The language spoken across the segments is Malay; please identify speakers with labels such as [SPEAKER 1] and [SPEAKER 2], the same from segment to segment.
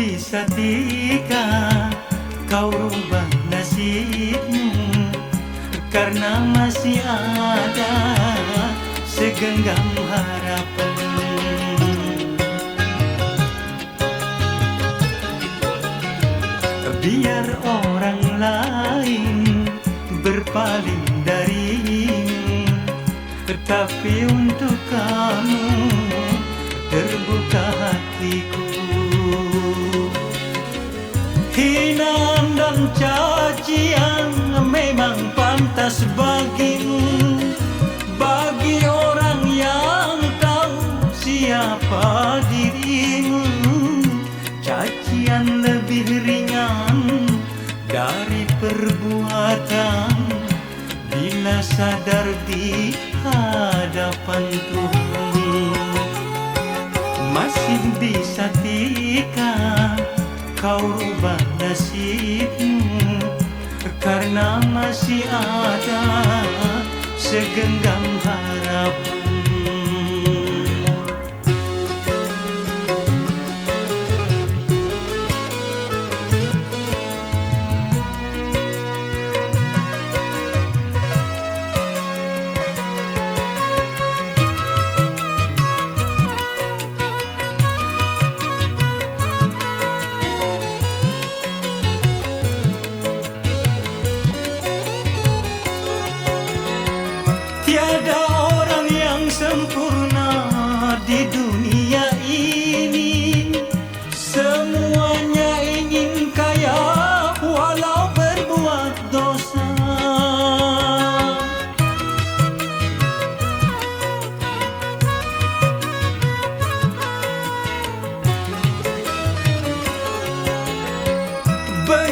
[SPEAKER 1] bisa tika kau rubah nasibmu. Karena masih ada segenggam harapan. Biar orang lain berpaling darimu. Tetapi untuk kamu Bila sadar di hadapan Tuhan Masih bisa tika kau rubah nasibmu. Karena masih ada segenggam harapan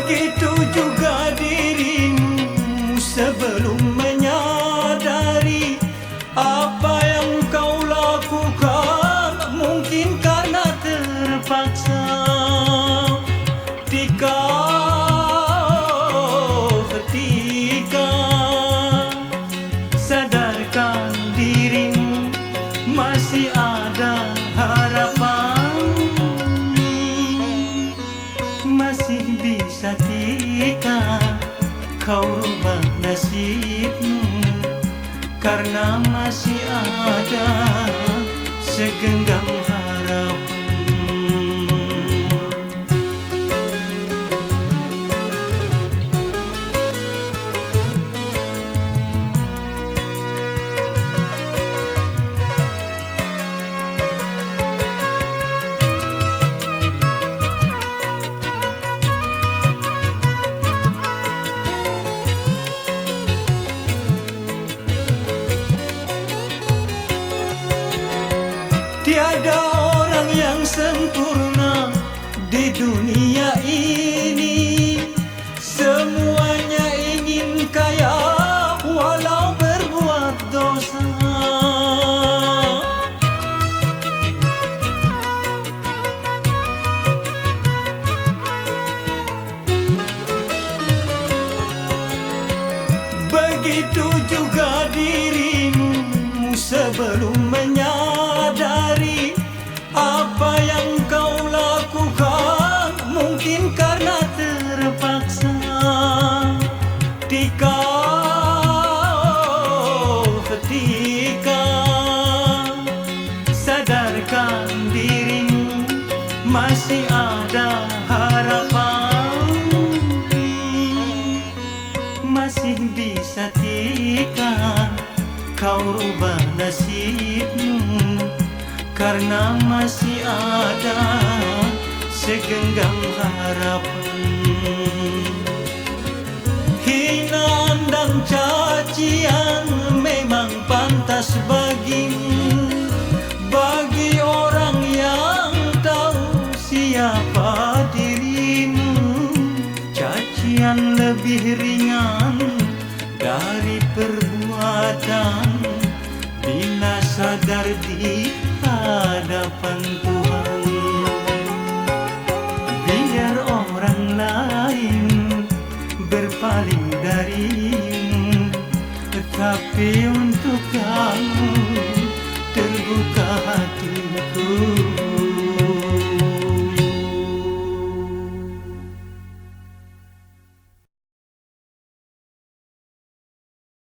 [SPEAKER 1] Begitu juga dirimu sebelum segenggam harapan Tiada orang yang sempurna di dunia ini. Semuanya ingin kaya walau berbuat dosa. Begitu juga dirimu sebelum Apa yang kau lakukan? Mungkin karena terpaksa. Tika ketika sadarkan dirimu masih ada harapan masih bisa tika kau rubah nasibmu karena masih ada segenggam harapan. Hinaan dan cacian memang pantas bagimu bagi orang yang tahu siapa dirimu. Cacian lebih ringan dari perbuatan. Bila sadar di